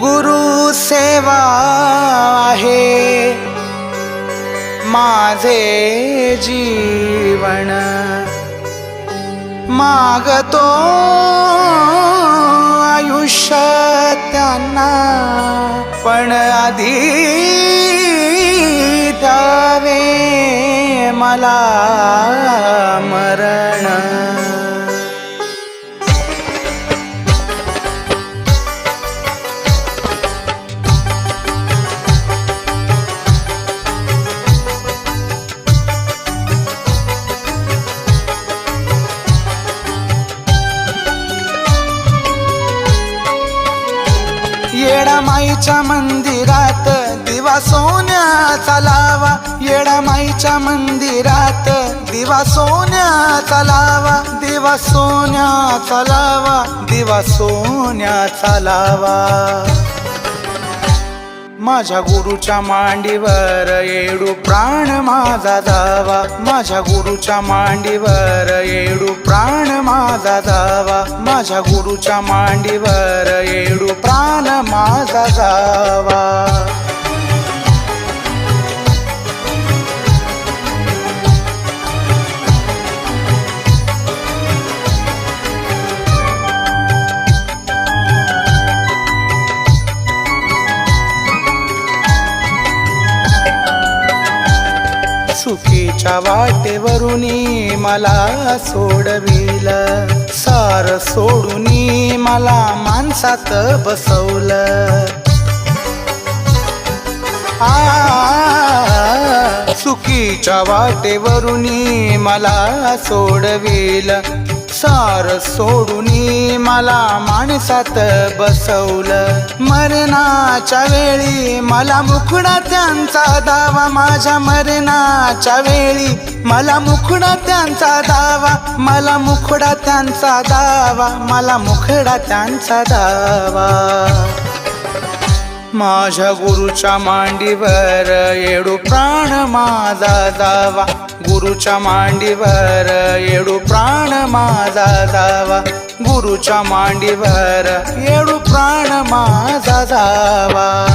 गुरु सेवा आहे माझे जीवन. मागतो आयुष्य त्यांना पण आधी द्यावे मला मरण. येडामाईच्या मंदिरात दिवा सोन्याचा लावा येडामाईच्या मंदिरात. दिवा सोन्याचा लावा दिवा सोन्याचा लावा दिवा सोन्याचा लावा. माझ्या गुरुच्या मांडीवर येडू प्राण माझा दावा माझ्या गुरुच्या मांडीवर येडू प्राण माझा दावा माझ्या गुरुच्या मांडीवर येडू प्राण माझा दावा चुकीच्या वाटेवरून मला सोडविल. सार सोडूनी मला माणसात बसवलं. आ चुकीच्या वाटेवरून मला सोडविल. संसार सोडूनी मला माणसात बसवलं. मरणाच्या वेळी मला मुखडा त्यांचा दावा माझ्या मरणाच्या वेळी मला मुखडा त्यांचा दावा मला मुखडा त्यांचा दावा मला मुखडा त्यांचा दावा. माझ्या गुरुच्या मांडीवर येडू प्राण माझा जावा. गुरुच्या मांडीवर येडू प्राण माझा जावा. गुरुच्या मांडीवर येडू प्राण माझा जावा.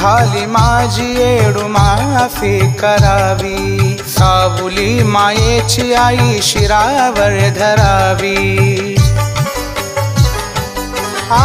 झाली माझी येडू माफी करावी. सावली मायेची आई शिरावर धरावी. आ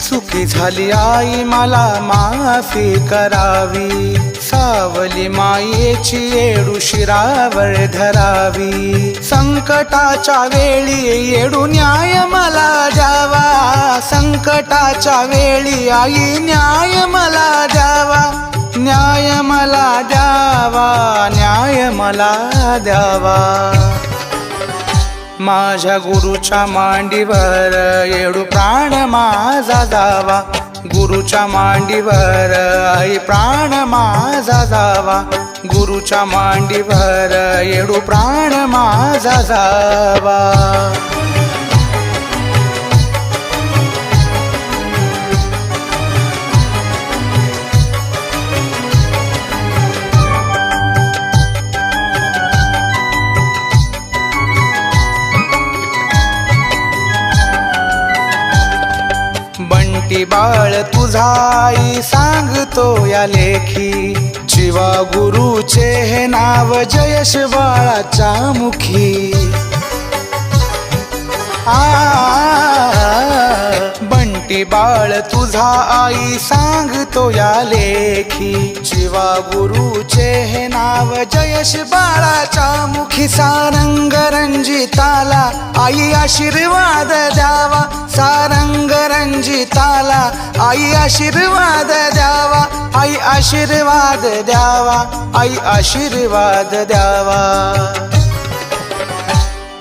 चुकी झाली आई मला माफी करावी. सावली मायेची येडू शिरावर धरावी. संकटाच्या वेळी येडू न्याय मला द्यावा. संकटाच्या वेळी आई न्याय मला द्यावा. न्याय मला द्यावा न्याय मला द्यावा. माझ्या गुरुच्या मांडीवर येडू प्राण माझा जावा. गुरुच्या मांडीवर आई प्राण माझा जावा. गुरुच्या मांडीवर येडू प्राण माझा जावा. काळ बाळ तुझाई सांगतो या लेखी. जीवा गुरुचे हे नाव जयश बाळाच्या मुखी. आ बंटी बाळ तुझा आई सांगतो या लेखी. जीवा गुरुचे हे नाव जयश बाळाच्या मुखी सारंग रंजिताला. आई आशीर्वाद द्यावा सारंग रंजिताला. आई आशीर्वाद द्यावा आई आशीर्वाद द्यावा आई आशीर्वाद द्यावा.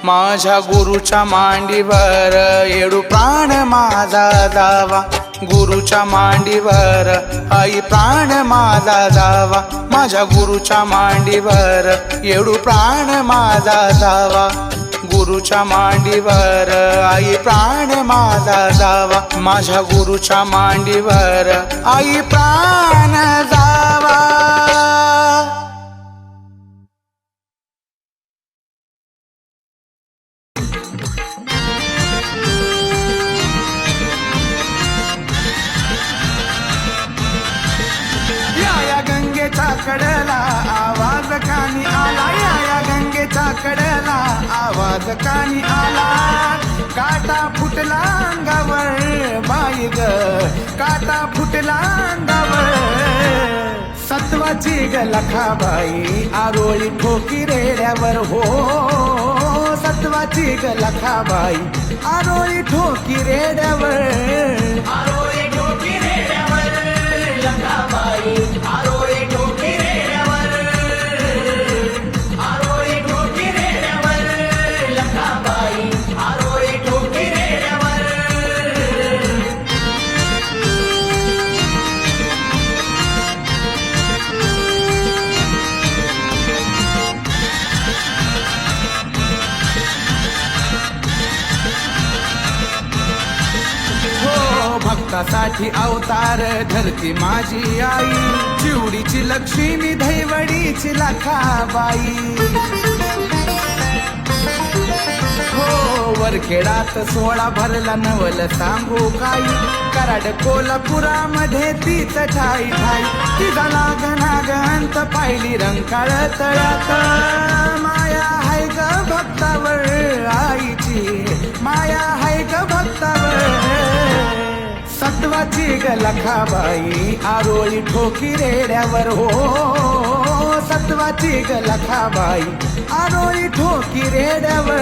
माझ्या गुरुच्या मांडीवर येडू प्राण माझा दावा. गुरुच्या मांडीवर. आई प्राण माझा जावा माझ्या गुरुच्या मांडीवर. येडू प्राण माझा जावा गुरुच्या मांडीवर. आई प्राण माझा जावा माझ्या गुरुच्या मांडीवर. आई प्राण जावा कडला आवाज कानी आला. या या गंगेचा कडला आवाज कानी आला. काटा फुटला अंगावर बाई ग. काटा फुटला अंगावर. सत्वाची ग लखाबाई आरोळी ठोकी रेड्यावर हो. सत्वाची ग लखाबाई आरोळी ठोकी रेड्यावर. हो भक्तासाठी अवतार धरती माझी आई. चिवडीची लक्ष्मी धैवडीची लखाबाई. हो वरखेडात सोळा भरला नवल सांगू काही. कराड कोल्हापुरामध्ये तीच ठाई ठाई. तिचा लागना गंत पाहिली रंकाळ तळ्यात. माया हाय ग भक्तावर आईची. माया सत्वाची ग लखाबाई आरोळी ठोकी रेड्यावर हो. सत्वाची ग लखाबाई आरोळी ठोकी रेड्यावर.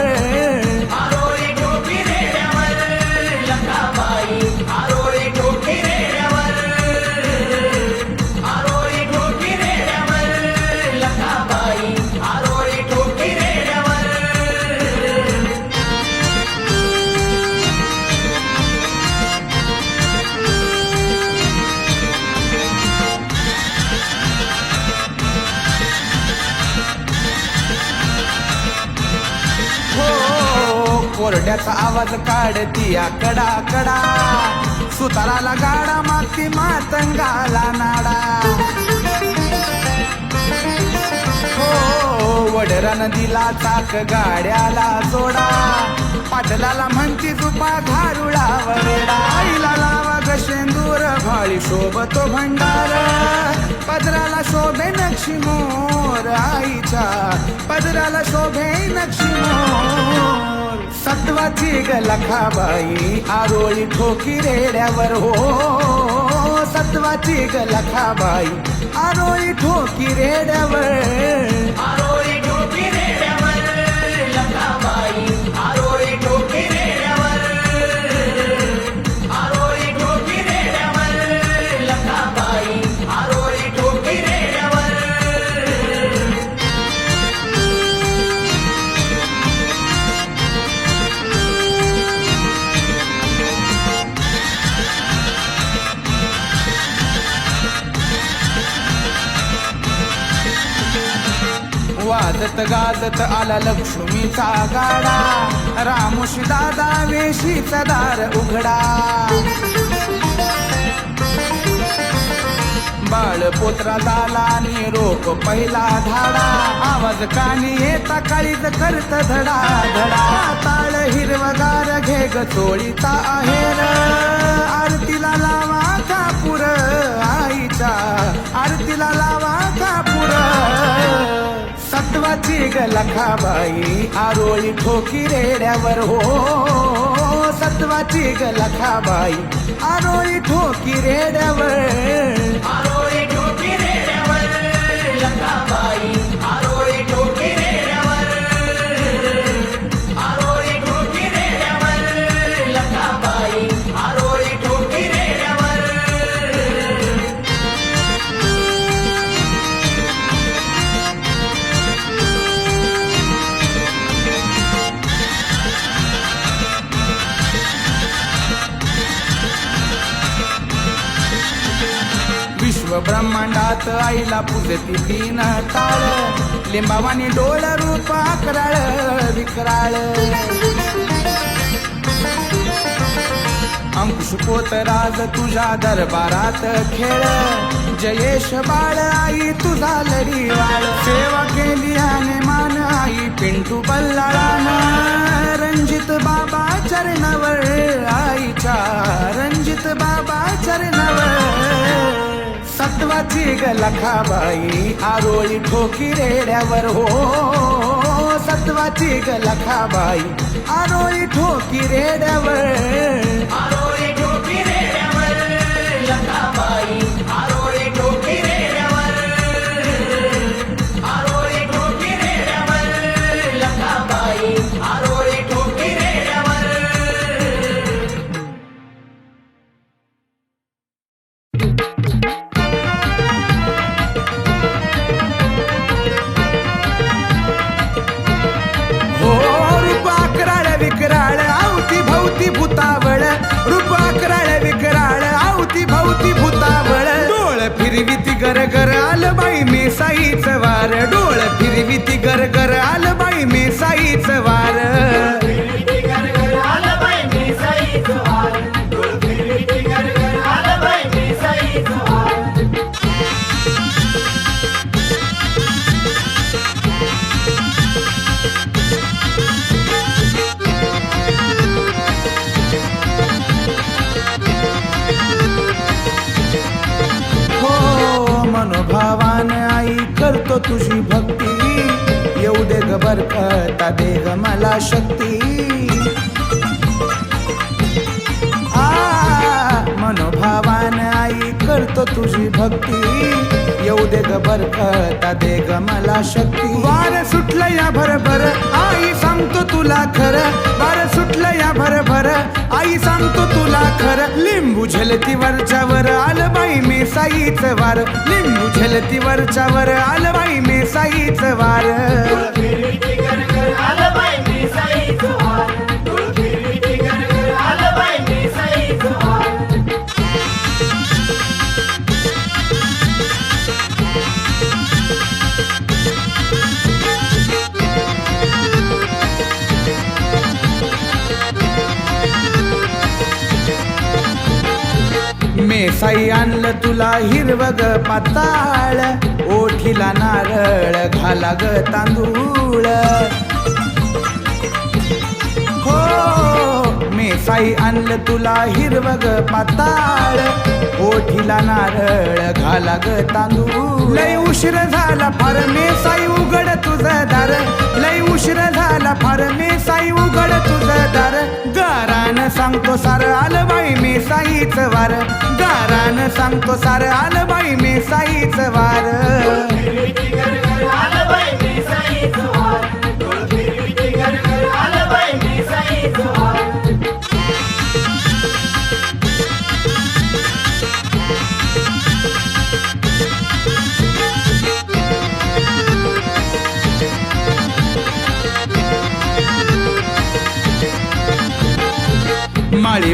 आरोळी ठोकी रेड्यावर लखाबाई आरोळी आवाज काढती कडा कडा. सुताराला गाडा मागती मातंगाला नाडा. हो, हो, हो वडरा नदीला चाक गाड्याला जोडा. पाटलाला म्हणती तुपा घारुळा वरडा आईला लावा ग शेंदूर भाळी शोभतो भंडार. पदराला शोभे नक्षी मोर आईच्या पदराला शोभे नक्षी मोर. सत्वाची ग लखाबाई आरोळी ठोकी रेड्यावर हो. सत्वाची ग लखाबाई आरोळी ठोकी रेड्यावर वाजत गाजत आला लक्ष्मीचा गाडा. रामुश दादा वेशीचा दार उघडा. बाळ पोत्रा झाला निरोप पहिला धाडा. आवाज कानी येता काळीत करत धडा धडा. ताळ हिरवगार घे ग चोळीचा आहेर. आरतीला लावा कापूर आईचा. आरतीला लावा सत्वाची ग लखाबाई आरोळी ठोकी रेड्यावर हो. सत्वाची ग लखाबाई आरोळी ठोकी रेड्यावर. ब्रह्मांडात आईला पूजती तीन टाळ लिंबावानी डोळ रूपा अकराळ विकराळ. अंकुश पोतराज तुझ्या दरबारात खेळ. जयेश बाळ आई तुझा लढी वाळ. सेवा केली आणि मान आई पिंटू बल्लाळान. रंजित बाबा चरणावर आईच्या रंजित बाबा चरणावर. सत्वाची गलखाबाई लखाबाई आरोळी ठोकी रेड्यावर हो. सत्वाची गलखाबाई लखाबाई आरोळी ठोकी रेड्यावर. आरोळी फिरविती गर गर आल बाई मे साईच वार. डोळ फिरविती गर गर आलं बाई मे साईच वार. करतो तुझी भक्ती. येऊ दे ग बरकता दे ग मला शक्ती. आ मनोभावान आई करतो तुझी भक्ती. येऊ दे ग दे ग मला शक्ती. वार सुटलं या भरभर आई सांगतो तुला खर. वार सुटलं या भरभर आई सांगतो तुला खर. लिंबू झलती वरच्या वर आलं बाई मे साईच वार. लिंबू झलती वरच्या वर आलं बाई मे साईच वार आलं बाई मी साईचं वार. साई आणलं तुला हिरवग पाताळ. ओठीला नारळ घाला ग तांदूळ. हो मी साई आणलं तुला हिरवग पाताळ. ओठीला नारळ घाला ग तांदूळ. लय उशीर झाला फार मे साई उघड तुझं दार. लय उशीर झाला फार मे साई उघड तुझं दार. गारान सांगतो सार आलं बाई मे साईच वार. गारान सांगतो सार आलं बाई मे साईच वार.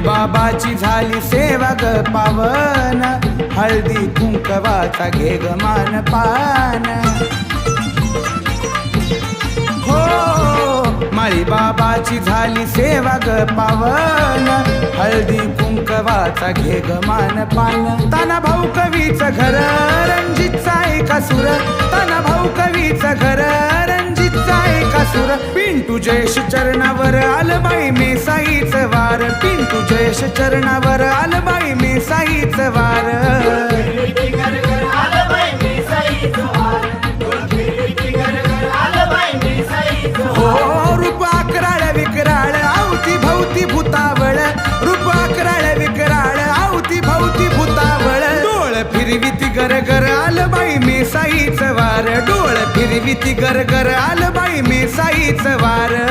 बाबाची झाली सेवा ग पावन. हळदी कुंकवाचा घे ग मान पान. हो माळी बाबाची झाली सेवा ग पावन. हळदी कुंकवाचा घे ग मान पान. ताना भाऊ कवीचं घर रणजितचा एका सुर. ताना भाऊ कवीचं घर रणजितचा पिंटू जयेश चरणावर आलं बाई मे साईच वार. पिंटू जयेश चरणावर आलं बाई मे साईच वार. फिरविटी घर घर आलं बाई मी साईचं वार डोळ फिरविटी घर घर आलं बाई हो रूप अकराळ विकराळ आवती भवती भूतावळ. रूप अकराळ विकराळ आवती भवती भूतावळ. डोळ फिरविती गर गर आलं बाई मे साईच वार. डोळ फिरविती गर गर आलं वार.